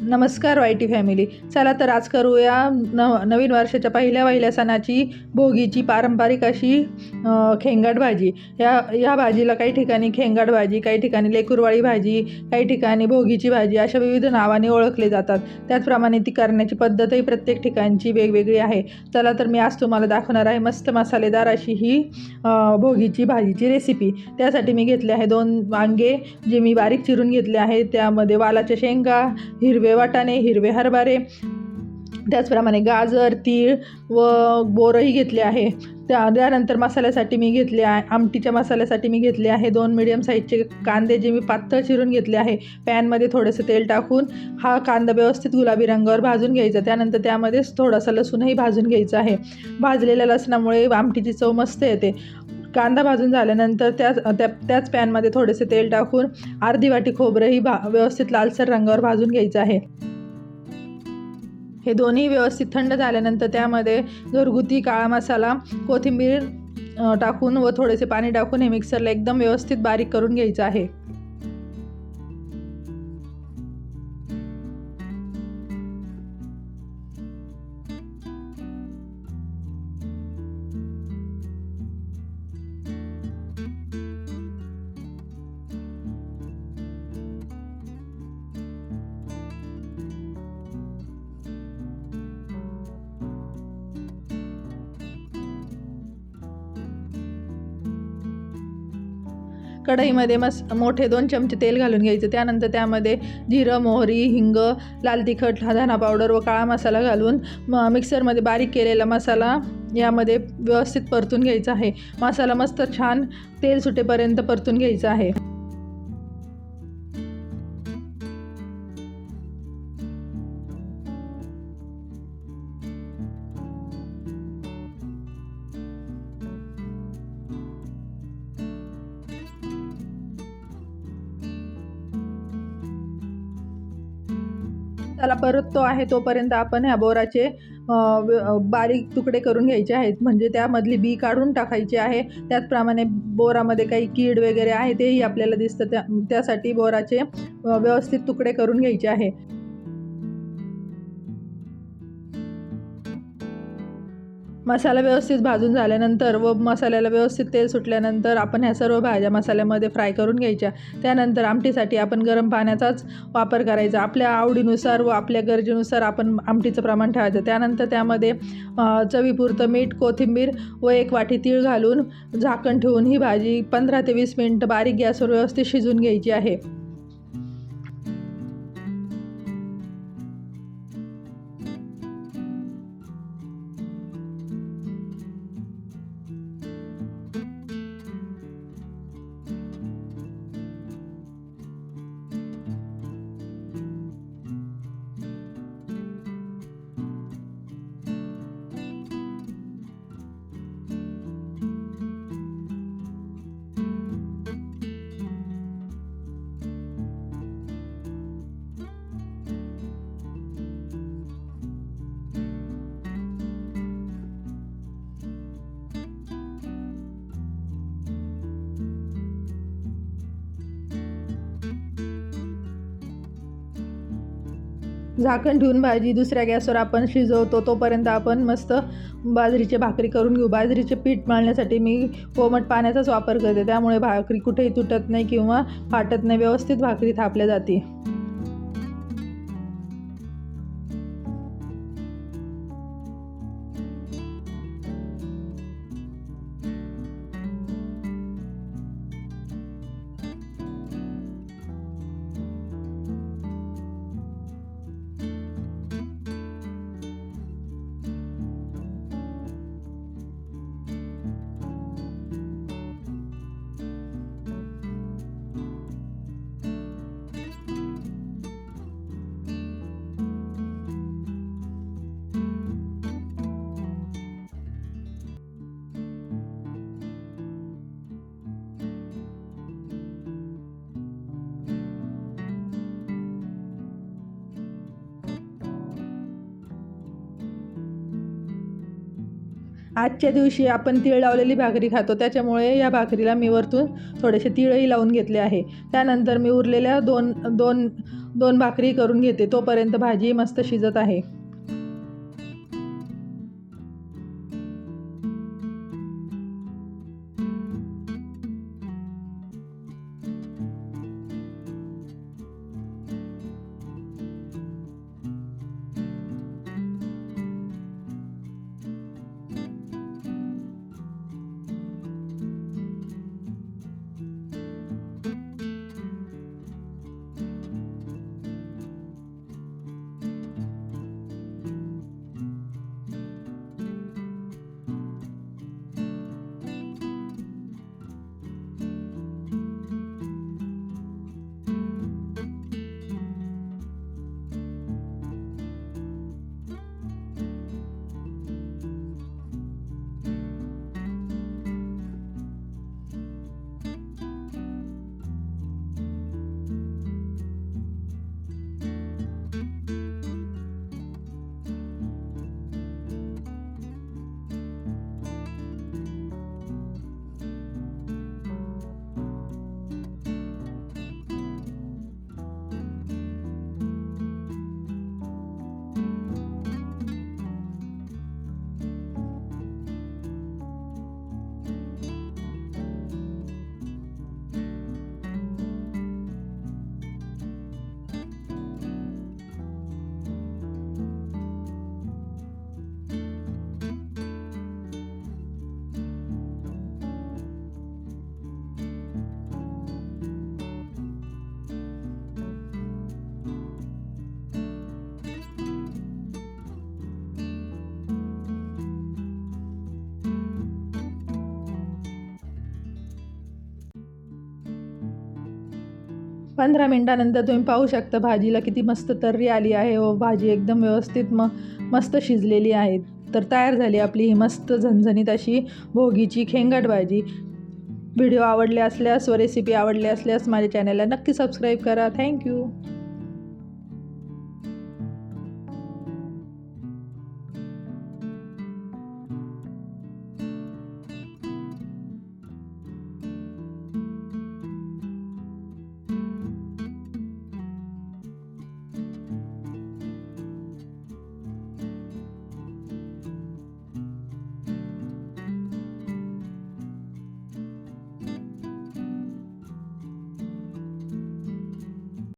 नमस्कार Y T family. चला तर आज करूया न नवीन वर्षाच्या पहिल्या पहिल्या सणाची भोगीची पारंपरिक अशी खेंगाट भाजी. या या भाजीला काही ठिकाणी खेंगाट भाजी काही ठिकाणी लेकुरवाळी भाजी काही ठिकाणी भोगीची भाजी अशा विविध नावाने ओळखले जातात. त्याचप्रमाणे ती करण्याची पद्धतही प्रत्येक ठिकाणची वेगवेगळी आहे. चला तर मी आज तुम्हाला दाखवणार आहे मस्त मसालेदार अशी ही भोगीची भाजीची रेसिपी त्यासाठी मी घेतले आहे दोन वांगे जे मी बारीक चिरून घेतले आहे. त्यामध्ये वालाच्या शेंगा हिरवे वाटाणे हिरवे हरभरे त्याचप्रमाणे गाजर तीळ व बोरही घेतले आहे. त्या त्यानंतर मसाल्यासाठी मी घेतले आहे आमटीच्या मसाल्यासाठी मी घेतले आहे. दोन मिडियम साईजचे कांदे जे मी पातळ चिरून घेतले आहे. पॅनमध्ये थोडंसं तेल टाकून हा कांदा व्यवस्थित गुलाबी रंगावर भाजून घ्यायचा. त्यानंतर त्यामध्येच थोडासा लसूणही भाजून घ्यायचा आहे. भाजलेल्या लसणामुळे आमटीची चव मस्त येते. कांदा भाजून झाल्यानंतर त्याच त्या त्याच पॅनमध्ये थोडेसे तेल टाकून अर्धी वाटी खोबरंही भा व्यवस्थित लालसर रंगावर भाजून घ्यायचं आहे. हे दोन्ही व्यवस्थित थंड झाल्यानंतर त्यामध्ये घरगुती काळा मसाला कोथिंबीर टाकून व थोडेसे पाणी टाकून हे मिक्सरला एकदम व्यवस्थित बारीक करून घ्यायचं आहे. कढईमध्ये मस मोठे दोन चमचे तेल घालून घ्यायचं. त्यानंतर त्यामध्ये जिरं मोहरी हिंग लाल तिखट धना पावडर व काळा मसाला घालून म मिक्सरमध्ये बारीक केलेला मसाला यामध्ये व्यवस्थित परतून घ्यायचा आहे. मसाला मस्त छान तेल सुटेपर्यंत परतून घ्यायचा आहे. त्याला परततो आहे तोपर्यंत आपण ह्या बोराचे बारीक तुकडे करून घ्यायचे आहेत. म्हणजे त्यामधली बी काढून टाकायची आहे. त्याचप्रमाणे बोरामध्ये काही कीड वगैरे आहे तेही आपल्याला दिसतं. त्या त्यासाठी बोराचे व्यवस्थित तुकडे करून घ्यायचे आहे. मसाला व्यवस्थित भाजून झाल्यानंतर व मसाल्याला व्यवस्थित तेल सुटल्यानंतर आपण ह्या सर्व भाज्या मसाल्यामध्ये फ्राय करून घ्यायच्या. त्यानंतर आमटीसाठी आपण गरम पाण्याचाच वापर करायचा. आपल्या आवडीनुसार व आपल्या गरजेनुसार आपण आमटीचं प्रमाण ठेवायचं. त्यानंतर त्यामध्ये चवीपुरतं मीठ कोथिंबीर व एक वाटी तीळ घालून झाकण ठेवून ही भाजी पंधरा ते वीस मिनटं बारीक गॅसवर व्यवस्थित शिजून घ्यायची आहे. झाकण ठेवून भाजी दुसऱ्या गॅसवर आपण शिजवतो. तोपर्यंत आपण मस्त बाजरीची भाकरी करून घेऊ. बाजरीचे पीठ मळण्यासाठी मी कोमट पाण्याचाच वापर करते. त्यामुळे भाकरी कुठेही तुटत नाही किंवा फाटत नाही. व्यवस्थित भाकरी थापल्या जाते. आजच्या दिवशी आपण तीळ लावलेली भाकरी खातो. त्याच्यामुळे या भाकरीला मी वरतून थोडेसे तीळही लावून घेतले आहे. त्यानंतर मी उरलेल्या दोन दोन दोन भाकरी करून घेते. तोपर्यंत भाजी मस्त शिजत आहे. पंधरा मिनटानंतर तुम्ही पाहू शकता भाजीला किती मस्त तर्री आली आहे. व भाजी एकदम व्यवस्थित म मस्त शिजलेली आहे. तर तयार झाली आपली ही मस्त झणझणीत अशी भोगीची खेंगट भाजी. व्हिडिओ आवडले असल्यास व रेसिपी आवडली असल्यास माझ्या चॅनलला नक्की सबस्क्राईब करा. थँक्यू